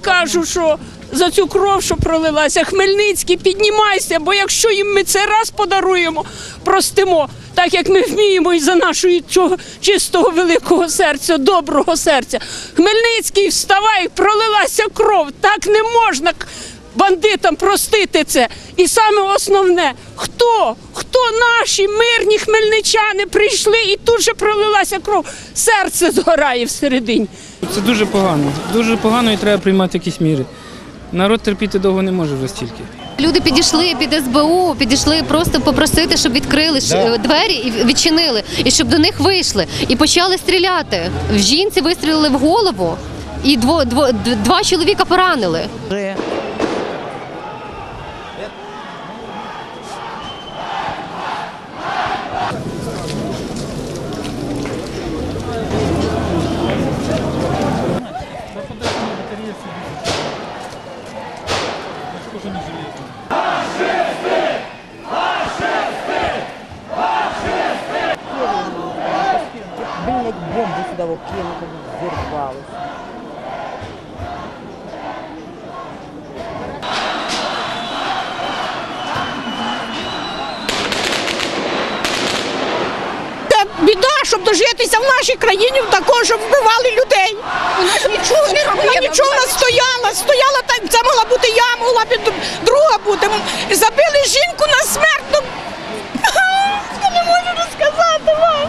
Кажу, що за цю кров, що пролилася, Хмельницький, піднімайся, бо якщо їм ми це раз подаруємо, простимо, так як ми вміємо і за нашого чистого великого серця, доброго серця. Хмельницький, вставай, пролилася кров. Так не можна бандитам простити це. І саме основне, хто? Хто наші мирні хмельничани прийшли і тут же пролилася кров. Серце згорає всередині. Це дуже погано. Дуже погано і треба приймати якісь міри. Народ терпіти довго не може вже стільки. Люди підійшли під СБУ, підійшли просто попросити, щоб відкрили двері і відчинили, і щоб до них вийшли. І почали стріляти. В жінці вистрілили в голову, і дво, дво, два чоловіка поранили. Сюди кинути, зірвалося. Це біда, щоб дожитися в нашій країні також, щоб вбивали людей. Вона ж нічого не робила, нічого стояла, стояла так, це могла бути я, могла б друга бути. Забили жінку на смерть. Ну, я не можу розказати вам.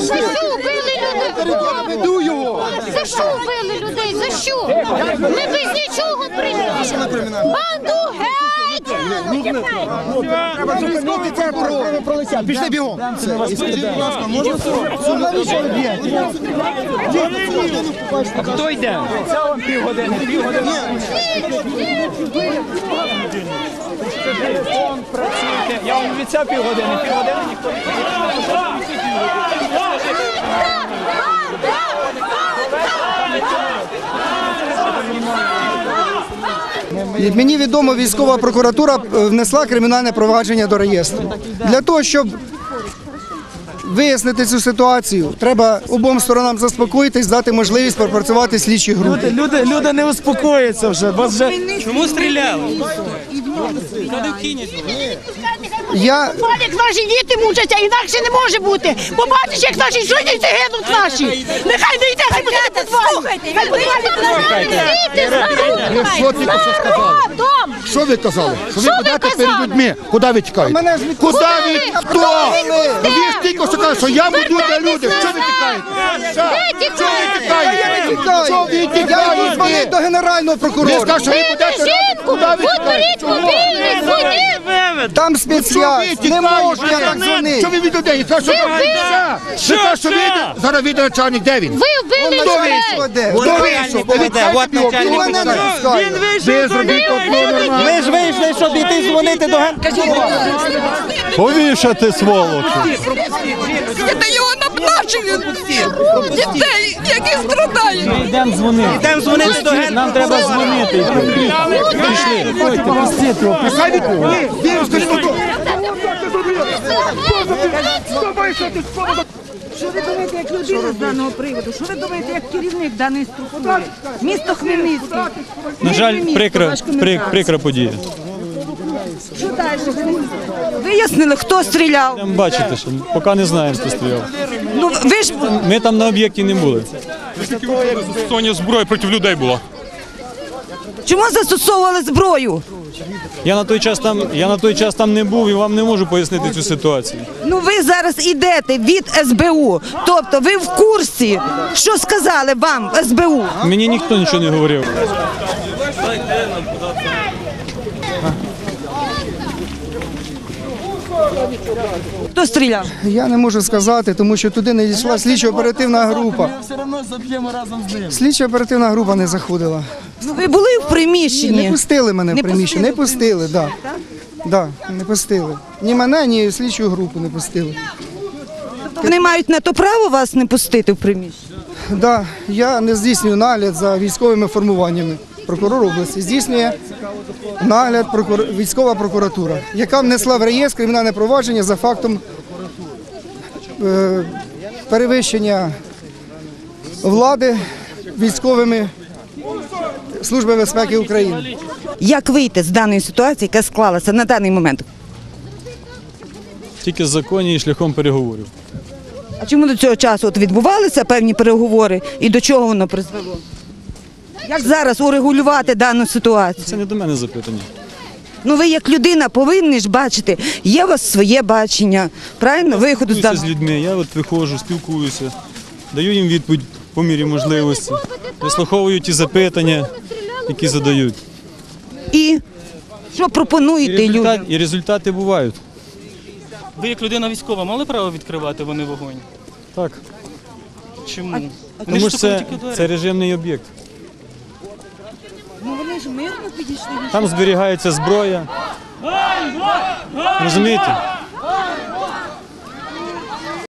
За що вбили людей? Веду його. За що вбили людей? За що? Ми без нічого прийшли. Банду геть! Треба зупинити це кровопролиття. Пішли бігом. Скажіть, будь ласка, можна А хто йде? Це вам півгодини, півгодини. Телефон працюйте. Я вам обіцяв півгодини, півгодини ніхто не Мені відомо, військова прокуратура е, внесла кримінальне провадження до реєстру. Для того, щоб вияснити цю ситуацію, треба обом сторонам заспокоїтись, дати можливість пропрацювати слідчі групи. Люди, люди не успокоїться вже, бо вже Чому стріляли? Я Як наші діти мучаться, інакше не може бути. Побачиш, як наші життя гинуть наші. Нехай не йде, хай буде підвалі. Хай буде на Що сказали? Що ви казали? Що ви будете перед людьми? Куди ви тікаєте? Куди ви? Хто? Ви ж тільки що казали, що я буду для людей. Що ви тікаєте? Що ви тікаєте? Що ви Я тікаєте? до генерального Ви скажете, що ви будете Куди ви тікаєте? Там Що. Не можу я так Що ви від людей? Що ви Що? Що зараз відео начальник, де він? Ви вбили Хто людей! вийшов? Де? Хто вийшов? Ви відкайте Він його. мене не Ви ми ж вийшли, щоб іти дзвонити до ген. Повішати сволочі. Та його наплачені дітей, які страдають. Йдемо дзвонити. Йдемо дзвонити до ген. Нам треба дзвонити. Пішли. Ходьте, пустіть його. Хай від- Ви розкажіть, хто? Що ви думаєте, як людина з даного приводу? Що ви думаєте, як керівник даної структури? Місто Хмельницький. На жаль, Місто, прикра, ваш прик- прикра подія. Що далі? Вияснили, хто стріляв. Там бачите, що поки не знаємо, хто стріляв. Ну ви ж Ми там на об'єкті не були. Застосування зброї проти людей було. чому застосовували зброю? Я на той час там, я на той час там не був і вам не можу пояснити цю ситуацію. Ну ви зараз ідете від СБУ. Тобто ви в курсі, що сказали вам СБУ? Мені ніхто нічого не говорив. Хто стріляв? Я не можу сказати, тому що туди не дійшла слідчо-оперативна група. Слідчо-оперативна група не заходила. Ну, ви були в приміщенні? Не пустили мене в приміщення, не пустили так. Да. Да, не пустили. Ні мене, ні слідчу групу не пустили. Вони мають на то право вас не пустити в приміщення. Да, я не здійснюю нагляд за військовими формуваннями. Прокурор області здійснює нагляд прокур... військова прокуратура, яка внесла в реєстр кримінальне провадження за фактом е, перевищення влади військовими Служби безпеки України. Як вийти з даної ситуації, яка склалася на даний момент? Тільки законні і шляхом переговорів. А чому до цього часу от відбувалися певні переговори і до чого воно призвело? Як зараз урегулювати дану ситуацію? Це не до мене запитання. Ну ви як людина повинні ж бачити, є у вас своє бачення, правильно? Виходу з Спілкуюся з даного. людьми, я от виходжу, спілкуюся, даю їм відповідь по мірі можливості, вислуховую ті запитання, які задають. І що І, пропонуєте результат, людям? і результати бувають. Ви як людина військова мали право відкривати вони вогонь? Так. Чому? Вони Тому що штукали це, тільки двері. це режимний об'єкт. Ну вони ж мирно підійшли. Там зберігається зброя. Розумієте?